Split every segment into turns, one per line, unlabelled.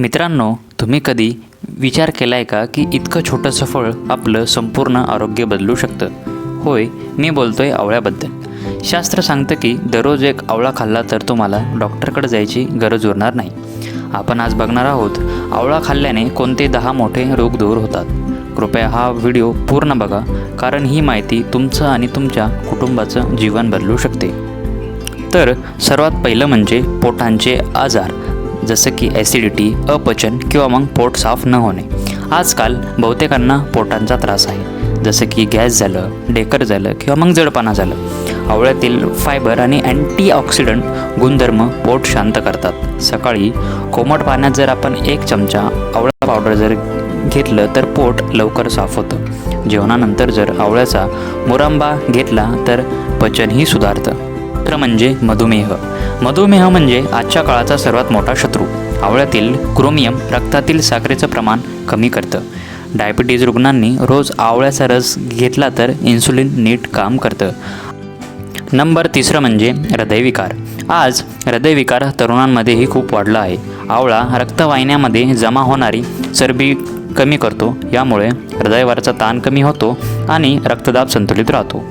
मित्रांनो तुम्ही कधी विचार केला आहे का की इतकं छोटंसं फळ आपलं संपूर्ण आरोग्य बदलू शकतं? होय मी बोलतोय आवळ्याबद्दल. शास्त्र सांगतं की दररोज एक आवळा खाल्ला तर तुम्हाला डॉक्टरकडे जायची गरज उरणार नाही. आपण आज बघणार आहोत आवळा खाल्ल्याने कोणते दहा मोठे रोग दूर होतात. कृपया हा व्हिडिओ पूर्ण बघा कारण ही माहिती तुमचं आणि तुमच्या कुटुंबाचं जीवन बदलू शकते. तर सर्वात पहिलं म्हणजे पोटांचे आजार. जसं की ॲसिडिटी अपचन किंवा मग पोट साफ न होणे. आजकाल बहुतेकांना पोटांचा त्रास आहे. जसं की गॅस झालं डेकर झालं किंवा मग जडपाना झालं. आवळ्यातील फायबर आणि अँटीऑक्सिडंट गुणधर्म पोट शांत करतात. सकाळी कोमट पाण्यात जर आपण एक चमचा आवळा पावडर जर घेतलं तर पोट लवकर साफ होतं. जेवणानंतर जर आवळ्याचा मुरांबा घेतला तर पचनही सुधारतं. दुसरं म्हणजे मधुमेह. मधुमेह म्हणजे आजच्या काळाचा सर्वात मोठा शत्रू. आवळ्यातील क्रोमियम रक्तातील साखरेचं प्रमाण कमी करतं. डायबिटीज रुग्णांनी रोज आवळ्याचा रस घेतला तर इन्सुलिन नीट काम करतं. नंबर तिसरं म्हणजे हृदयविकार. आज हृदयविकार तरुणांमध्येही खूप वाढला आहे. आवळा रक्तवाहिन्यामध्ये जमा होणारी चरबी कमी करतो. यामुळे हृदयवाराचा ताण कमी होतो आणि रक्तदाब संतुलित राहतो.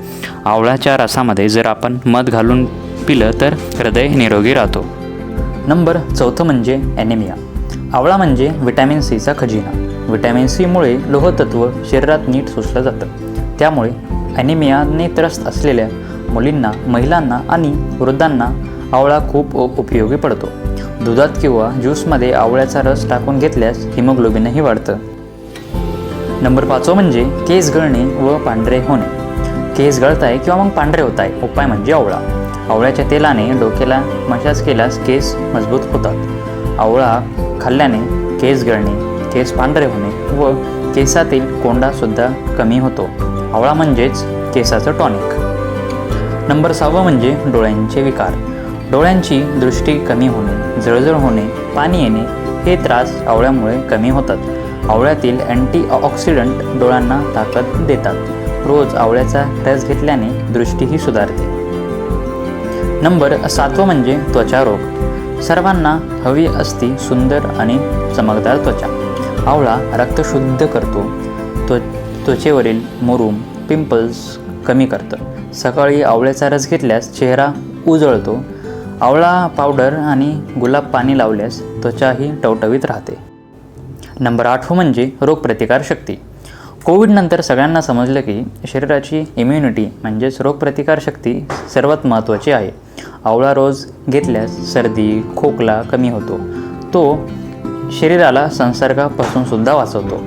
आवळ्याच्या रसामध्ये जर आपण मध घालून पिलं तर हृदय निरोगी राहतो. नंबर चौथं म्हणजे ॲनेमिया आवळा म्हणजे व्हिटॅमिन सीचा खजिना. व्हिटॅमिन सीमुळे लोहतत्व शरीरात नीट सोसलं जातं. त्यामुळे ॲनेमियाने त्रस्त असलेल्या मुलींना महिलांना आणि वृद्धांना आवळा खूप उपयोगी पडतो. दुधात किंवा ज्यूसमध्ये आवळ्याचा रस टाकून घेतल्यास हिमोग्लोबिनही वाढतं. नंबर पाचवं म्हणजे केस गळणे व पांढरे होणे. केस गळत आहे किंवा मग पांढरे होत आहे उपाय म्हणजे आवळा. आवळ्याच्या तेलाने डोक्याला मसाज केल्यास केस मजबूत होतात. आवळा खाल्ल्याने केस गळणे केस पांढरे होणे व केसातील कोंडासुद्धा कमी होतो. आवळा म्हणजेच केसाचं टॉनिक. नंबर सहावं म्हणजे डोळ्यांचे विकार. डोळ्यांची दृष्टी कमी होणे. जळजळ होणे पाणी येणे हे त्रास आवळ्यामुळे कमी होतात. आवळ्यातील अँटीऑक्सिडंट डोळ्यांना ताकद देतात. रोज आवळ्याचा रस घेतल्याने दृष्टीही सुधारते. नंबर सातवं म्हणजे त्वचा रोग. सर्वांना हवी असती सुंदर आणि चमकदार त्वचा. आवळा रक्त शुद्ध करतो. त्व त्वचेवरील मुरूम पिंपल्स कमी करतं. सकाळी आवळ्याचा रस घेतल्यास चेहरा उजळतो. आवळा पावडर आणि गुलाब पाणी लावल्यास त्वचाही टवटवीत राहते. नंबर आठवं हो म्हणजे रोगप्रतिकारशक्ती कोविडनंतर सगळ्यांना समजलं की शरीराची इम्युनिटी म्हणजेच रोगप्रतिकारशक्ती सर्वात महत्त्वाची आहे. आवळा रोज घेतल्यास सर्दी खोकला कमी होतो. तो शरीराला संसर्गापासून सुद्धा वाचवतो.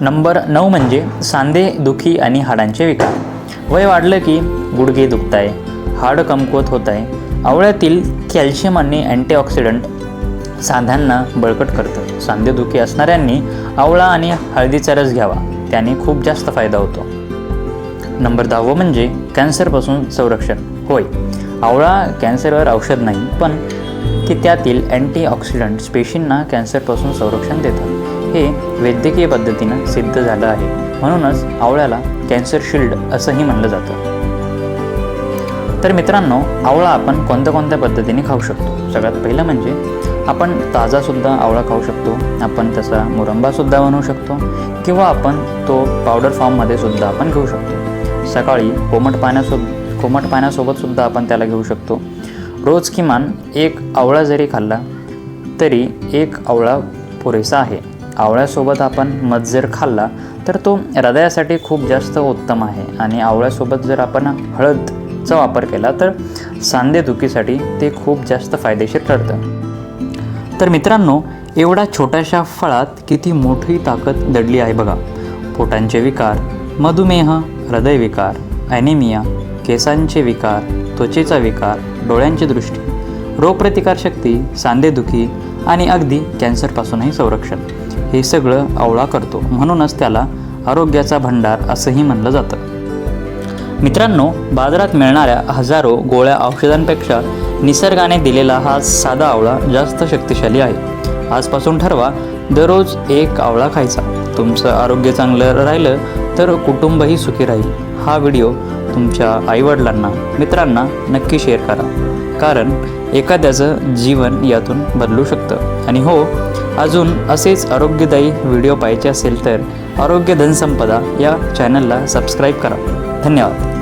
नंबर नऊ म्हणजे सांधे दुखी आणि हाडांचे विकार. वय वाढलं की गुडघे दुखत आहे हाड कमकुवत होत आहे. आवळ्यातील कॅल्शियम आणि अँटीऑक्सिडंट सांध्यांना बळकट करतं. सांधेदुखी असणाऱ्यांनी आवळा आणि हळदीचा रस घ्यावा. त्याने खूप जास्त फायदा होतो. नंबर दहावं म्हणजे कॅन्सरपासून संरक्षण. होय आवळा कॅन्सरवर औषध नाही पण की त्यातील अँटीऑक्सिडंट्स पेशींना कॅन्सरपासून संरक्षण देतात हे वैद्यकीय पद्धतीनं सिद्ध झालं आहे. म्हणूनच आवळ्याला कॅन्सर शिल्ड असंही म्हणलं जातं. तर मित्रांनो आवळा आपण कोणत्या कोणत्या पद्धतीने खाऊ शकतो? सगळ्यात पहिलं म्हणजे आपण ताजासुद्धा आवळा खाऊ शकतो आपण त्याचा मुरंबासुद्धा बनवू शकतो किंवा आपण तो पावडर फॉर्ममध्ये सुद्धा आपण घेऊ शकतो. सकाळी कोमट पाण्यासोबत कोमट पाण्यासोबतसुद्धा आपण त्याला घेऊ शकतो. रोज किमान एक आवळा जरी खाल्ला तरी एक आवळा पुरेसा आहे. आवळ्यासोबत आपण मध जर खाल्ला तर तो हृदयासाठी खूप जास्त उत्तम आहे. आणि आवळ्यासोबत जर आपण हळद चा वापर केला तर सांधेदुखीसाठी ते खूप जास्त फायदेशीर ठरतं. तर मित्रांनो एवढ्या छोट्याशा फळात किती मोठी ताकद दडली आहे बघा. पोटांचे विकार मधुमेह हृदयविकार ॲनिमिया केसांचे विकार त्वचेचा विकार डोळ्यांची दृष्टी रोगप्रतिकारशक्ती सांधेदुखी आणि अगदी कॅन्सरपासूनही संरक्षण. हे सगळं आवळा करतो. म्हणूनच त्याला आरोग्याचा भंडार असंही म्हणलं जातं. मित्रांनो बाजारात मिळणाऱ्या हजारो गोळ्या औषधांपेक्षा निसर्गाने दिलेला हा साधा आवळा जास्त शक्तिशाली आहे. आजपासून ठरवा दररोज एक आवळा खायचा. तुमचं आरोग्य चांगलं राहिलं तर कुटुंबही सुखी राहील. हा व्हिडिओ तुमच्या आईवडिलांना मित्रांना नक्की शेअर करा. कारण एखाद्याचं जीवन यातून बदलू शकतं. आणि हो अजून असेच आरोग्यदायी व्हिडिओ पाहायचे असेल तर आरोग्य धनसंपदा या चॅनलला सबस्क्राईब करा. धन्यवाद.